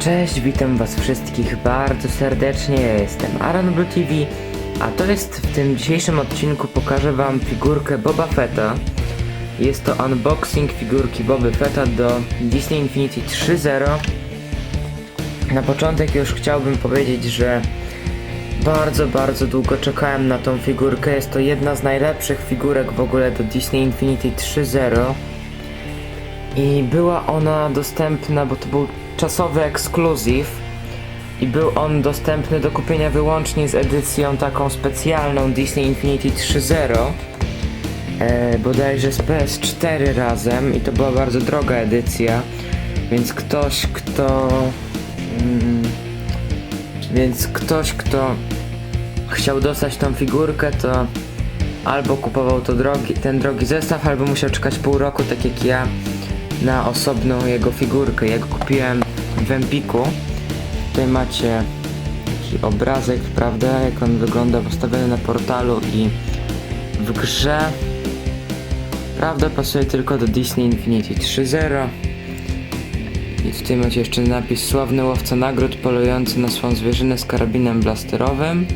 Cześć, witam was wszystkich bardzo serdecznie, ja jestem Aaron Blue TV, a to jest w tym dzisiejszym odcinku pokażę wam figurkę Boba Fetta. Jest to unboxing figurki Boba Fetta do Disney Infinity 3.0. Na początek już chciałbym powiedzieć, że bardzo, bardzo długo czekałem na tą figurkę. Jest to jedna z najlepszych figurek w ogóle do Disney Infinity 3.0. I była ona dostępna, bo to był czasowy ekskluzyw. I był on dostępny do kupienia wyłącznie z edycją taką specjalną Disney Infinity 3.0. E, bodajże z PS4 razem i to była bardzo droga edycja. Więc ktoś, kto. Mm, więc ktoś, kto chciał dostać tą figurkę, to albo kupował to drogi, ten drogi zestaw, albo musiał czekać pół roku, tak jak ja, na osobną jego figurkę. Ja go kupiłem w Empiku. Tutaj macie taki obrazek, prawda, jak on wygląda postawiony na portalu i w grze. Prawda, pasuje tylko do Disney Infinity 3.0. I tutaj macie jeszcze napis Sławny łowca nagród polujący na swą zwierzynę z karabinem blasterowym.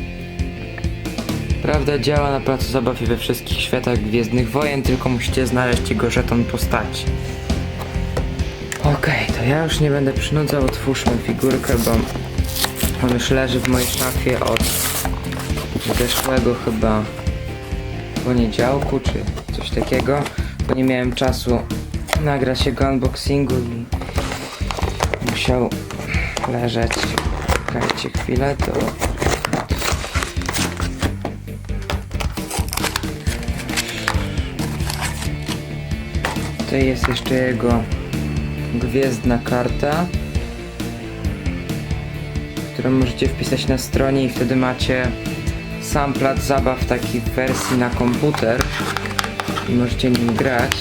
Prawda działa na placu zabaw i we wszystkich światach Gwiezdnych Wojen, tylko musicie znaleźć jego żeton postaci. Okej, to ja już nie będę przynudzał, otwórzmy figurkę, bo on już leży w mojej szafie od zeszłego chyba poniedziałku, czy coś takiego, bo nie miałem czasu nagrać jego unboxingu i musiał leżeć. Czekajcie chwilę, to Tutaj jest jeszcze jego gwiezdna karta, którą możecie wpisać na stronie i wtedy macie sam plac zabaw taki w wersji na komputer i możecie nim grać.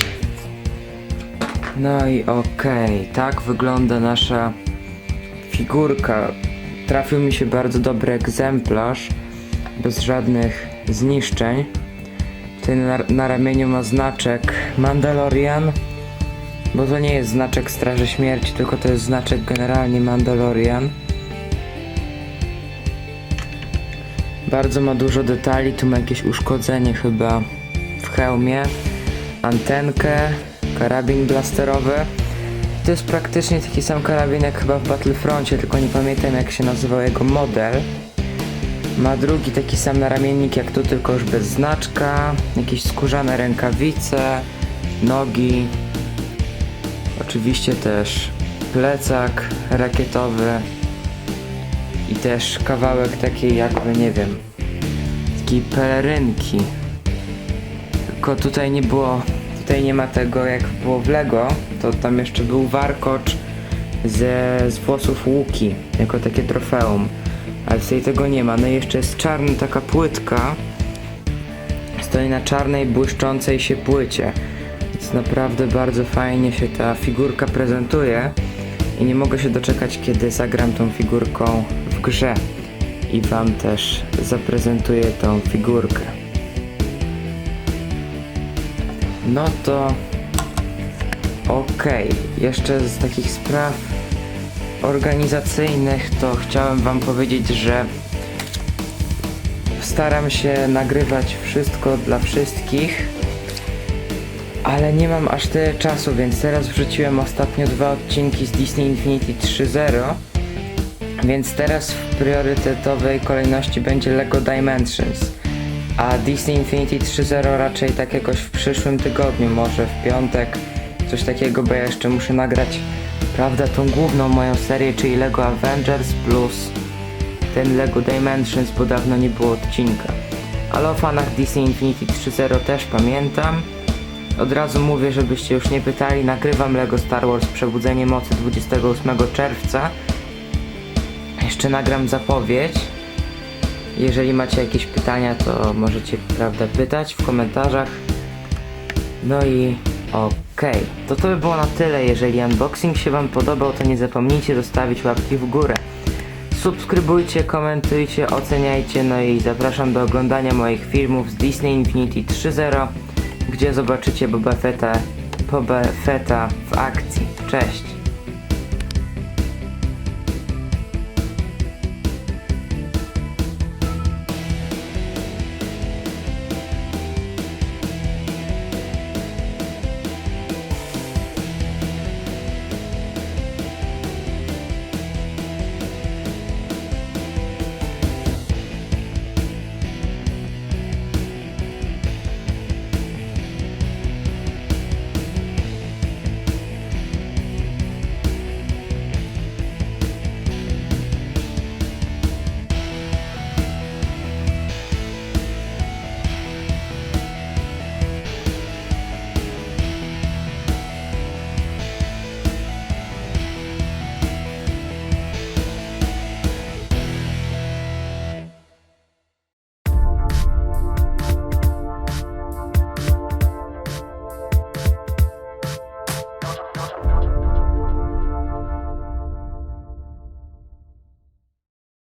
No i okej, tak wygląda nasza figurka. Trafił mi się bardzo dobry egzemplarz, bez żadnych zniszczeń. Tutaj na, na ramieniu ma znaczek Mandalorian, bo to nie jest znaczek Straży Śmierci, tylko to jest znaczek generalnie Mandalorian. Bardzo ma dużo detali, tu ma jakieś uszkodzenie chyba w hełmie, antenkę, karabin blasterowy. To jest praktycznie taki sam karabin jak chyba w Battlefroncie, tylko nie pamiętam jak się nazywał jego model. Ma drugi taki sam naramiennik jak tu, tylko już bez znaczka, jakieś skórzane rękawice, nogi, oczywiście też plecak rakietowy i też kawałek takiej jakby, nie wiem, takiej pelerynki. Tylko tutaj nie było, tutaj nie ma tego jak było w Lego, to tam jeszcze był warkocz ze, z włosów łuki, jako takie trofeum. Ale tutaj tego nie ma. No i jeszcze jest czarna taka płytka. Stoi na czarnej, błyszczącej się płycie. Więc naprawdę bardzo fajnie się ta figurka prezentuje. I nie mogę się doczekać, kiedy zagram tą figurką w grze. I wam też zaprezentuję tą figurkę. No to... Okej, jeszcze z takich spraw organizacyjnych to chciałem wam powiedzieć, że staram się nagrywać wszystko dla wszystkich, ale nie mam aż tyle czasu, więc teraz wrzuciłem ostatnio dwa odcinki z Disney Infinity 3.0, więc teraz w priorytetowej kolejności będzie LEGO Dimensions, a Disney Infinity 3.0 raczej tak jakoś w przyszłym tygodniu, może w piątek, coś takiego, bo ja jeszcze muszę nagrać prawda, tą główną moją serię, czyli LEGO Avengers plus ten LEGO Dimensions, bo dawno nie było odcinka. Ale o fanach Disney Infinity 3.0 też pamiętam. Od razu mówię, żebyście już nie pytali, nagrywam LEGO Star Wars Przebudzenie Mocy 28 czerwca. Jeszcze nagram zapowiedź. Jeżeli macie jakieś pytania, to możecie, prawda, pytać w komentarzach. No i okej, to to by było na tyle. Jeżeli unboxing się Wam podobał, to nie zapomnijcie zostawić łapki w górę. Subskrybujcie, komentujcie, oceniajcie, no i zapraszam do oglądania moich filmów z Disney Infinity 3.0, gdzie zobaczycie Boba Fetta, Boba Fetta w akcji. Cześć!